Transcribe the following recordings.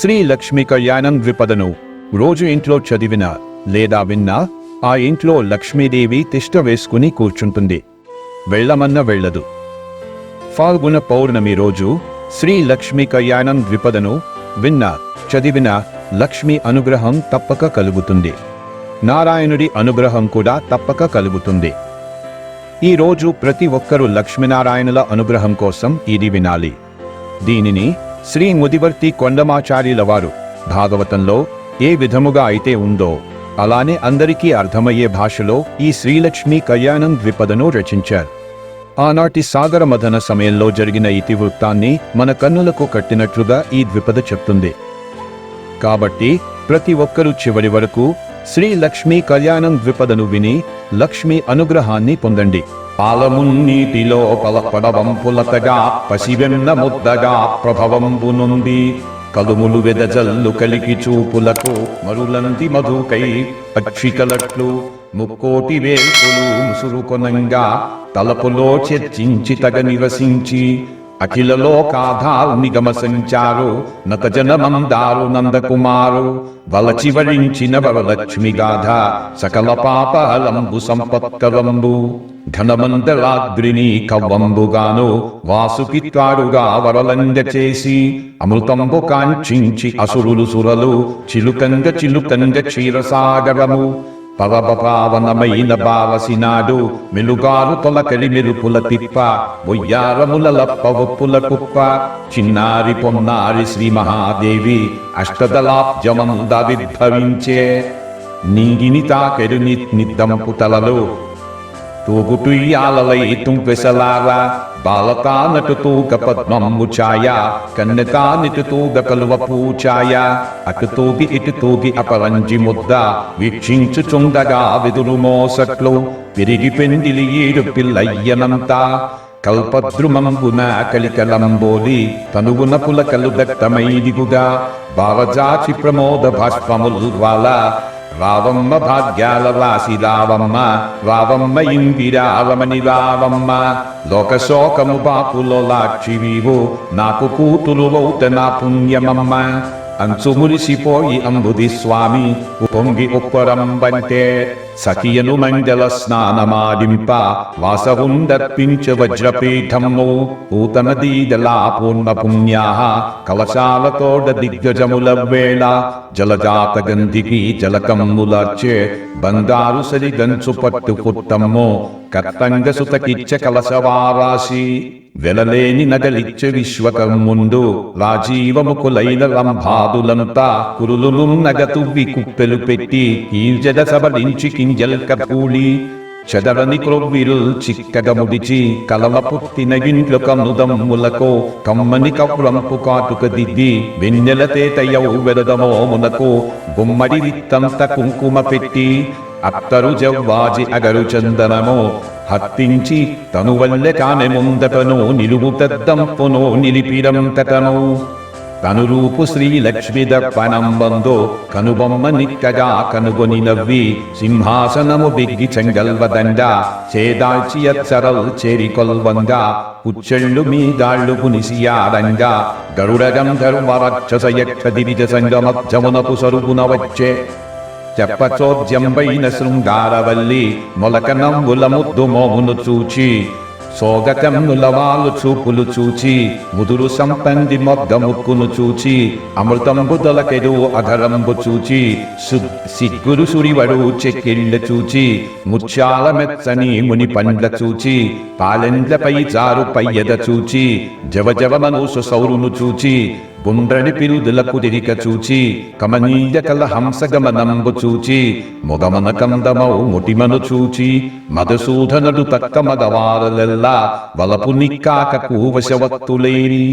శ్రీ లక్ష్మీ కళ్యాణం ద్విపదను. రోజు ఇంట్లో చదివిన లేదా విన్నా ఆ ఇంట్లో లక్ష్మీదేవి తిష్ట వేసుకుని కూర్చుంటుంది. వెళ్ళమన్న వెళ్ళదు. ఫాల్గుణ పౌర్ణమి రోజు శ్రీ లక్ష్మీ కళ్యాణం ద్విపదను విన్న చదివిన లక్ష్మి అనుగ్రహం తప్పక కలుగుతుంది. నారాయణుడి అనుగ్రహం కూడా తప్పక కలుగుతుంది. ఈ రోజు ప్రతి ఒక్కరూ లక్ష్మీనారాయణుల అనుగ్రహం కోసం ఇది వినాలి. దీనిని శ్రీ ముదివర్తి కొండమాచార్యుల వారు భాగవతంలో ఏ విధముగా అయితే ఉందో అలానే అందరికీ అర్థమయ్యే భాషలో ఈ శ్రీలక్ష్మి కళ్యాణం ద్విపదను రచించారు. ఆనాటి సాగర మథన సమయంలో జరిగిన ఇతివృత్తాన్ని మన కన్నులకు కట్టినట్లుగా ఈ ద్విపద చెప్తుంది. కాబట్టి ప్రతి ఒక్కరూ చివరి వరకు శ్రీ లక్ష్మీ కళ్యాణం ద్విపదను విని లక్ష్మి అనుగ్రహాన్ని పొందండి. పాలమున్నీటిలో పడవంపులతగా పసివెన్న ముద్దగా ప్రభవంపునుంది కలుములు వెదజల్లు కలికి చూపులకు మరులంది మధుకై పక్షికలట్లు ముక్కోటి వేల్పులు ముసురుకొనంగా తలపులో చర్చించి తగ నివసించి అఖిలలో లోకాధారు నిగమ సంచారు నత జనమందారు నందకుమారు వలచి వరించిన వరలక్ష్మి గాథ సకల పాపలంబు సంపత్కలంబు ఘనమందలాద్రిని కవ్వంబుగాను వాసుకిత్వారుగా వరలంగ చేసి అమృతంబు కాంక్షించి అసురులు సురలు చిలుకంగ చిలుకంగ క్షీరసాగరము పవపపావనమైన బావసినాడు మెలుగారు తొలకలి మెరుపుల తిప్ప బొయ్యారముల లప్పవప్పుల కుప్ప చిన్నారి పొన్నారి శ్రీ మహాదేవి అష్టదలాబ్జమంద అష్టదలాబ్జమందావిర్భవించే నింగిని తాకెరు నిద్దంపు తలలో. తూగుటుయ్యాలలై తుంపెసలారా. బాలతా నటుతూగ పద్మమ్ము ఛాయ కన్యకా నిటుతూగ కలువ పూచాయ అటుతూగి ఇటుతూగి అపరంజి ముద్ద వీక్షించుచుండగా వెదురు మోసట్లు పెరిగి పెందిలి ఏడు పిల్లయ్యనంతా. కల్పద్రుమంబున కలికలంబోలి తనుగున పులకలు దట్టమైదిగుగా భావజాచి ప్రమోద భాష్పముల్ వాల రావమ్మ భాగ్యాల రాసి రావమ్మ రావమ్మ ఇందిరావమని రావమ్మ లోకశోకము బాపులో లాక్షివీవు నాకు కూతులు అవుత నా పుణ్యమమ్మ అంచు మురిసిపోయి అంబుది స్వామి పొంగి ఉప్పరంబంటే సఖియను మండల స్నానమాడింప వాసవుందర్పించ వజ్రపీఠము పూతన దీదలా పూర్ణ పుణ్యా కలశాలతోడ దిగ్గజముల వేళ జలజాత గంధికి జలకమ్ములర్చే బంగారు సరి గంచు పట్టు పుట్టమ్ము కత్తంగ సుతకిచ్చ కలశవారాశి వెలలేని నగలిచ్చ విశ్వకర్ముండు రాజీవముకులైన లంభాదులంతా కురులును నగతువ్వి కుప్పెలు పెట్టి కీర్జడ సబలించి కింజల్ కపూలి చెదరని క్రొవ్విరుల్ చిక్కగ ముడిచి కలవ పుట్టిన ఇంట్లో కమ్ముదమ్ములకు కమ్మని కవ్వంపు కాటుక దిద్ది వెన్నెల తేతయ్యవు వెరదమో మునకు గుమ్మడి విత్తంత కుంకుమ పెట్టి అత్తరు జవ్వాజి అగరు చందనమో హత్తించి తను వల్లె కానె ముందటను నిలువు పెద్దంపును నిలిపిరంతటను తను రూపు శ్రీ లక్ష్మి దర్పణంబందో కనుబొమ్మ నిక్కగా కనుగొని నవ్వి సింహాసనము బిగ్గి చెంగల్వదండ చేదాల్చియత్సరల్ అచ్చరల్ చేరి మీ దాళ్ళు మీదాళ్ళు పునిసియాడంగా గరుడ గంధర్వ యక్ష దివిజ సంగమజ్జమునపు సరుగున వచ్చే చెప్పచోద్యంబైన శృంగారవల్లి మొలకనంబుల ముద్దు మోమును చూచి సోగతమ్ముల చూపులు చూచి ముదురు సంపంది మొగ్గ ముక్కును చూచి అమృతంబు దొలకెడు అధరంబు చూచి సిగ్గురు సురివడు చెక్కిళ్ళ చూచి ముత్యాల మెచ్చని ముని పండ్ల చూచి పాలెండ్లపై జారు పయ్యద చూచి జవ మనసు సౌరును చూచి గుండ్రని పిరుదుల కుదిరిక చూచి కమనీయ కల హంసగమనంబు చూచి మొగమన కందమౌ ముటిమను చూచి మధుసూదనుడు తక్క మగవారలెల్ల వలపు నిక్కాక కూవశవత్తులేరి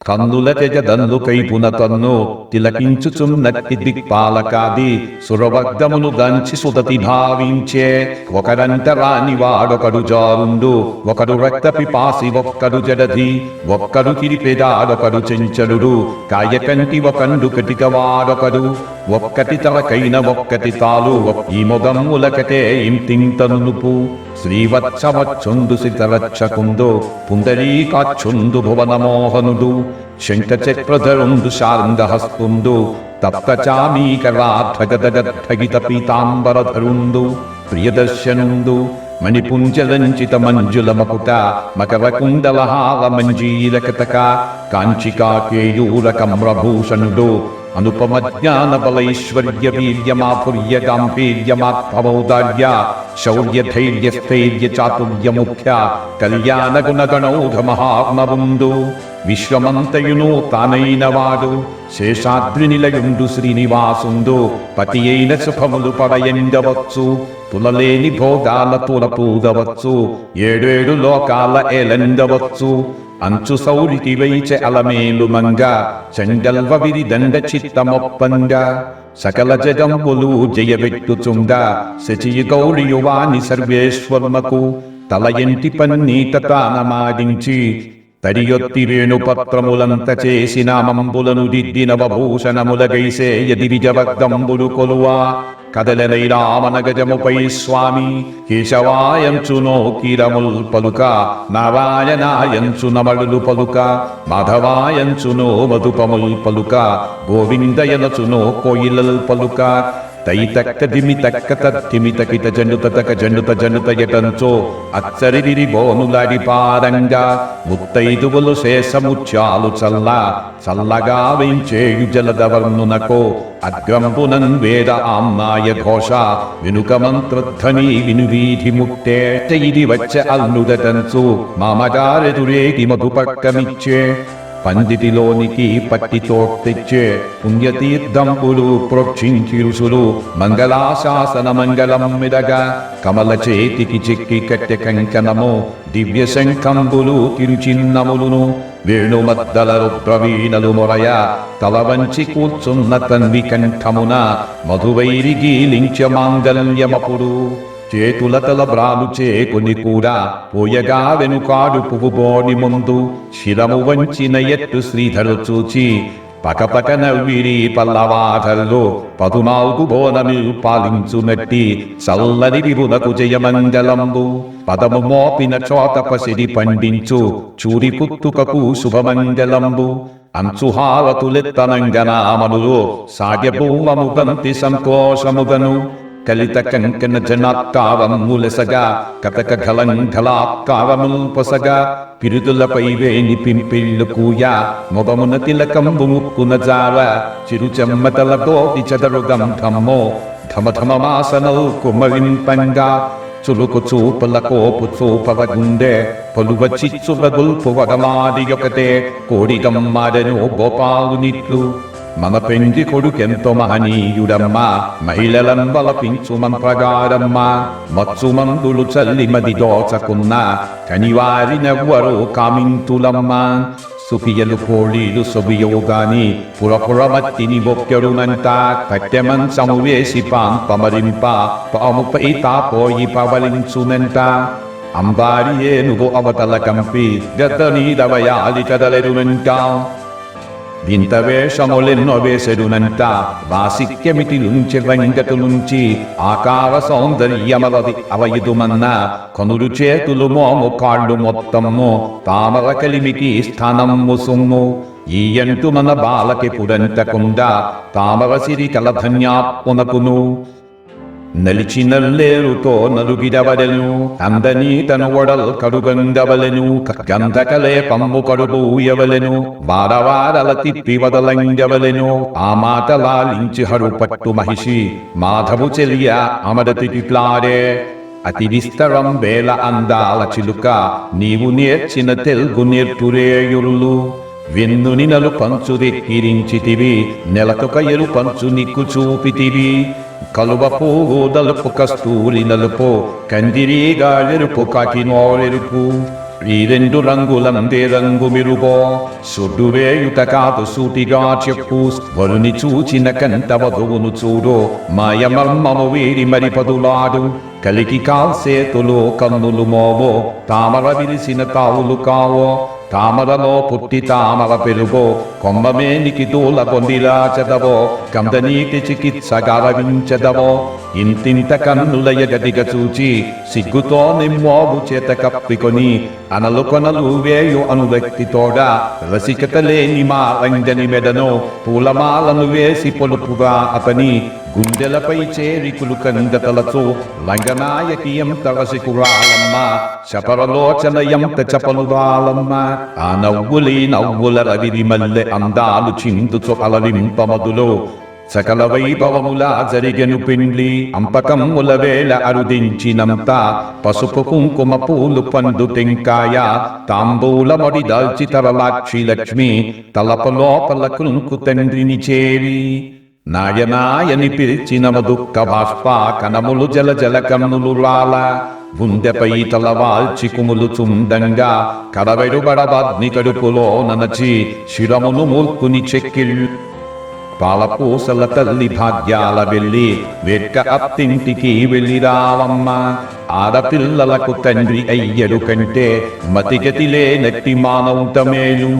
కన్నుల తెజదన్ను కైపున తన్ను తిలకించుచున్నట్టి దిక్పాలకాది సురవగ్ధమును దంచి సుదతి భావించే ఒకరంట రాని వాడొకడు జారుండు ఒకడు రక్త పిపాసి ఒక్కడు జడది ఒక్కడు తిరిపెదాడొకడు చెంచలుడు కాయకంటి ఒకండు కటిక వాడొకడు ఒక్కటి తలకైన ఒక్కటి తాలు ఈ మొదమ్ములకటే ఇంతింతనుపు శ్రీవత్సవచ్చుందు సితరచ్చకుందు పుండరీకాచ్చుందు భువనమోహనుడు శంఖచక్రధరుండు శారంగహస్తుండు తప్తచామీకరాధగదగద్ధగిత పీతాంబరధరుండు ప్రియదర్శనుందు మణిపుంజలంచిత మంజుల మకుట మకర కుండలహార మంజీరకటక కాంచికా కేయూర కమ్రభూషణుడు అనుపమ జ్ఞాన బలైశ్వర్య వీర్యమాధుర్య గాంభీర్యమాత్మౌదార్య శౌర్య ధైర్య స్థైర్య చాతుర్య ముఖ్య కళ్యాణ గుణగణౌఘ మహాత్మబుందు విశ్వమంతయును తానైన వాడు శేషాద్రి నిలయుండు శ్రీనివాసుండు పతి అయిన శుభములు పడయండవచ్చు పులలేని భోగాల తులపూదవచ్చు ఏడేడు లోకాల ఏలండవచ్చు అంచు సౌరిటి వైచె అలమేలు మంగ చండల్వ విరిదండ చిత్తమొప్పంగ సకల జగంబులు జయబెట్టుచుండ శచియు గౌరియువాని సర్వేశ్వరునకు తల ఎంటి పన్నీట తానమాడించి తడియొత్తి పత్రములంత చేసిన మంబులను దిద్దిన భూషణముల యది విజవద్దంబులు కొలువా కదలనై రామనగజముపై స్వామి కేశవాయంచు నోకిరముల్ పలుక నారాయణాయంచు నమళులు పలుక మాధవాయంచునో మధుపముల్ పలుక గోవిందయనచునో కోయిలల్ పలుక తైతక్క దిమి తక్క తత్తిమి తకిత జండుత తక జండుత జండుత యటంచో అచ్చరివిరి బోనులాడి పారంగా ముత్తైదువులు శేషముత్యాలు చల్ల చల్లగా వెంచేయు జలదవర్ణునకో అగ్రంపునన్ వేద ఆమ్నాయ ఘోష వెనుక మంత్రధ్వని వినువీధి ముట్టే ఇది వచ్చే అల్లుదటంచు మామగారెదురేగి మధుపక్కమిచ్చే పందిటిలోనికి పట్టితో తెచ్చే పుణ్యతీర్థంపులు ప్రోక్షించి ఋషులు మంగళాశాసన మంగళం మిదగా కమల చేతికి చెక్కి కట్టె కంకణము దివ్య శంఖంబులు తిరుచిన్నములును వేణుమద్దల రుద్రవీణలు మొరయ తల వంచి కూర్చున్న తన్వి కంఠమున మధువైరిగి లించ మాంగల్యమపుడు. చేతుల తల బ్రాలు చేకుని కూడా పోయగా వెనుకాడు పువ్వుబోని ముందు శిరము వంచిన ఎట్టు శ్రీధరు చూచి పకపక నవ్విరి పల్లవాధల్లో పదునాలుగు బోనమి పాలించునట్టి చల్లని విభునకు జయమంగళంబు. పదము మోపిన చోట పసిడి పండించు చూరి పుత్తుకకు శుభమంగళంబు. అంచుహావతులెత్తనంగనామనులో సాగ్యభూమము కంతి సంతోషముగను. కలిత కంకణ జనాత్కారములసగా కటక గలంఘలాత్కారముల్ పిరుదులపై వేణి పింపిళ్ళు కూయ మొగమున తిలకంబు ముక్కున జార చిరుచెమ్మతలతో చదరుగం ధమ్మో ధమధమమాసనల్ కుమవింపంగా చులుకు చూపుల కోపు చూపవ గుండె పొలువ చిచ్చువ గుల్పు వగమాది ఒకటే కోడిగమ్మాడను గోపాలునిట్లు. మన పెండి కొడుకెంతో మహనీయుడమ్మ మహిళలను బలపించు మంత్రగారమ్మ మత్సు మందులు చల్లి మది దోచకున్న కనివారినెవ్వరూ కామింతులమ్మ సుఫియలు కోళీలు సొబియవు గాని పురపురమత్తిని బొక్కెడునంట కట్టెమంచము వేసి పాంపమరింప పాముపై తాపోయి పవలించునంట అంబారి ఏనుగు అవతల కంపి గత నీదవయాలి కదలెరునంటా వింత వేషములెన్నో వేసెడునంట వాసిక్యమిటి నుంచి వెంకటులుంచి ఆకార సౌందర్యమలది అవయుదుమన్న కనులు చేతులు మోము కాళ్ళు మొత్తము తామర కలిమికి స్థానము సుమ్ము. ఈయంటు మన బాలకి పురంతకుండా తామర సిరి కలధన్యాత్మునకును. నలిచి నల్లేరుతో నలుగిడవలెను అందని తన ఒడల్ కడుగంగవలెను గంధకలే పమ్ము కడుపు ఊయవలెను. వారవారల తిప్పి వదలంగవలెను ఆ మాటలాలించి హరు పట్టు మహిషి. మాధవు చెలియ అమరతిట్లాడే అతి విస్తరం వేల అందాల చిలుక నీవు నేర్చిన తెలుగు నేర్పురేయులు వెన్నుని నలు పంచు రెక్కిరించితివి. నెలకొక ఎలు పంచు నిక్కు చూపితివి. కలువ పువ్వు దలుపు కస్తూరి నలుపు కందిరీగా ఎరుపు కాకినోరెరుపు ఈ రెండు రంగులందే రంగు మిరుగో సొడ్డు వేయుట కాదు సూటిగా చెప్పు. వరుని చూచిన కంత వధువును చూడు మాయమర్మము వీరి మరి పదులాడు. కలికి కాల్సేతులు కన్నులు మోవో తామర విరిసిన తావులు కావో తామరలో పుట్టి తామర పెరుగో కొమ్మమేనికి తూల పొందిలా చెదవో కందనీటి చికిత్స గరవించదవో ఇంతింత కన్నుల ఎగదిగ చూచి సిగ్గుతో నిమ్మోగు చేత కప్పికొని అనలు కొనలు వేయు అనువ్యక్తితోడ రసికత లేని మా రంజని మెడను పూలమాలను వేసి పొలుపుగా అతని గుండెలపై చేరికులు కందతలచు లంగనాయకి ఎంత రసికురాలమ్మ శపరలోచన ఎంత చపలురాలమ్మ ఆ నవ్వులి నవ్వుల రవిరి మల్లె అందాలు చిందుచు అలలింపమదులో సకల వైభవముల జరిగెను పిండ్లి. అంపకమ్ముల వేళ అరుదించినంత పసుపు కుంకుమ పూలు పండు టెంకాయ తాంబూల మొడి దాల్చి తరలాక్షి లక్ష్మి తలప లోపల కృంకు తండ్రిని చేరి. నాయనాయని పిలిచిన దుఃఖ బాష్ప కనములు జల జల కన్నులు రాల. గుండెపై తల వాల్చి కుములు చుండంగా కడవెడుబడబాగ్ని కడుపులో ననచి శిరమును మూల్కుని చెక్కిళ్ళు పాలపూసల తల్లి భాగ్యాల వెళ్ళి వెక్క అత్తింటికి వెళ్ళి రావమ్మా ఆడపిల్లలకు తండ్రి అయ్యడు కంటే మతిగతిలే నెట్టి మానవుతమేలు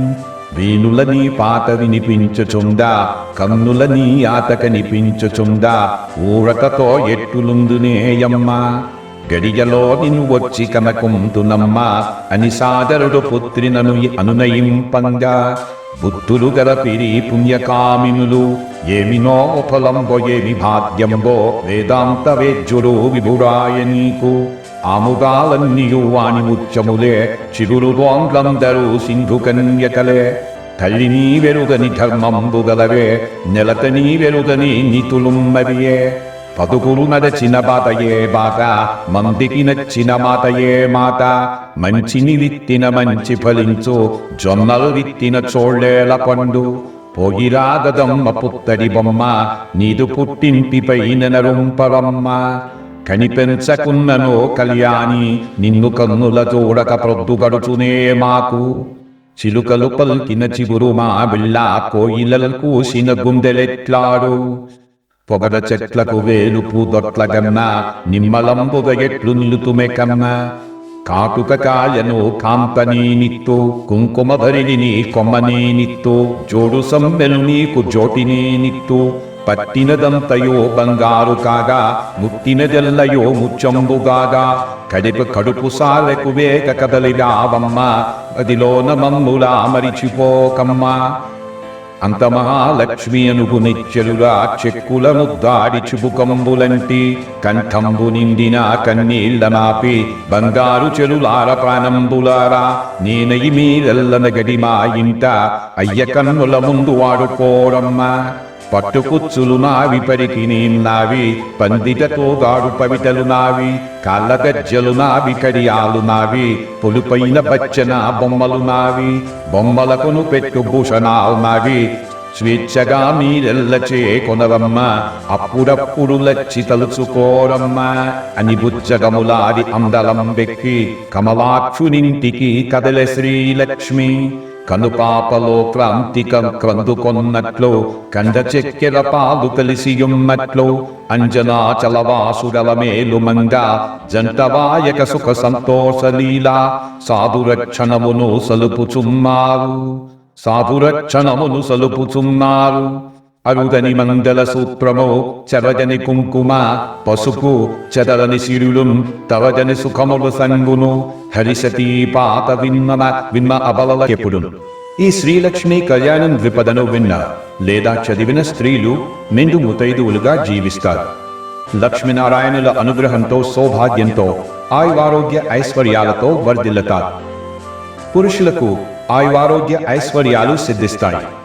వీణులని పాట వినిపించుచుందా కన్నులని ఆట కనిపించుచుందా ఊరకతో ఎట్టులుందునేయమ్మా గడియలో నిన్ను వచ్చి కనకుంతునమ్మ అని సాదరుడు పుత్రినను అనునయింపంగా బుద్ధులు గల పిరి పుణ్యకామినులు ఏమినో ఫలంబో ఏమి భాగ్యంబో వేదాంత వేద్యుడు విభురాయ నీకు. ఆముదాలన్నీయు వాణి ముత్యములే చిరులు రోండ్లందరూ సింధు కన్యకలే. తల్లి నీ వెరుగని ధర్మంబు గలవే నెలతని వెరుగని నితులుమ్మరియే. పదుగురు నడచిన బాతయే బాత మందికి నచ్చిన మాతయే మాట మంచిని విత్తిన మంచి ఫలించు జొన్నలు విత్తిన చోళ్ళేల పండు. పొగిరాగదమ్మ పుత్తడి బొమ్మ నీదు పుట్టింటిపై నరుంపవమ్మ కనిపెంచకున్ననో కళ్యాణి నిన్ను కన్నుల చూడక ప్రొద్దుగడుచునే మాకు. చిలుకలు పలికిన చిగురు మా బిళ్ళ కోయిలలు కూసిన గుండెలెట్లాడు. పొగడ చెట్లకు వేలు పూదొట్ల గన్నా నిమ్మలంబుగ ఎట్లు నిలుతుమె కన్నా. కాటుక కాయను కాంతనీనిత్తు కుంకుమధరిని కుంకుమ భరిని జోడు సమ్మెను నీకు జోటినీనిత్తు పట్టినదంతయో బంగారు కాగా ముట్టినదెల్లయో ముచ్చంబుగాగా కడిపు కడుపు సాలకు వేగ కదలిరావమ్మ అదిలోన మమ్ములా మరిచిపోకమ్మా. అంత మహాలక్ష్మి అనుగు నిత్యలుగా చెక్కులను దాడి చుబుకంబులంటి కంఠంబు నిండిన కన్నీళ్ళ నాపి బంగారు చెలులార ప్రాణంబులారా నేనయి మీరెల్లన గడి మా ఇంట అయ్య కన్నుల ముందు వాడుకోరమ్మా. పట్టుకుచ్చులు నావి పరికి నావి పందిటతో గాడు పవిటలు నావి కాళ్ళ గజ్జలు నావి కడియాలు నావి పులుపైన బచ్చన బొమ్మలు నావి బొమ్మలకును పెట్టు భూషణాలు నావి. స్వేచ్ఛగా మీరెల్లచే కొనవమ్మ అప్పుడప్పుడు లచ్చి తలుచుకోరమ్మ. అని బుచ్చగములాది అందలం వెక్కి కమలాక్షునింటికి కదల శ్రీలక్ష్మి. కనుపాపలో క్రాంతిక క్రందుకొన్నట్లు కండ చెక్కెర పాలు కలిసియున్నట్లు అంజనా చలవాసురల మేలుమంగ జంటవాయక సుఖ సంతోషలీలా సాధురక్షణమును సలుపుచున్నారు సాధురక్షణమును సలుపుచున్నారు అరుదని మంగళ సూత్రమో చెరజని కుంకుమ పసుపు చదరని సిరులు తవజని సుఖములు సంగును హరిశతీ పాత విన్మ విన్న అబలకెప్పుడును ఈ శ్రీలక్ష్మి కళ్యాణం ద్విపదను విన్న లేదా చదివిన స్త్రీలు నిండు ముతైదువులుగా జీవిస్తారు. లక్ష్మీనారాయణుల అనుగ్రహంతో సౌభాగ్యంతో ఆయువారోగ్య ఐశ్వర్యాలతో వర్ధిల్లుతారు. పురుషులకు ఆయువారోగ్య ఐశ్వర్యాలు సిద్ధిస్తాయి.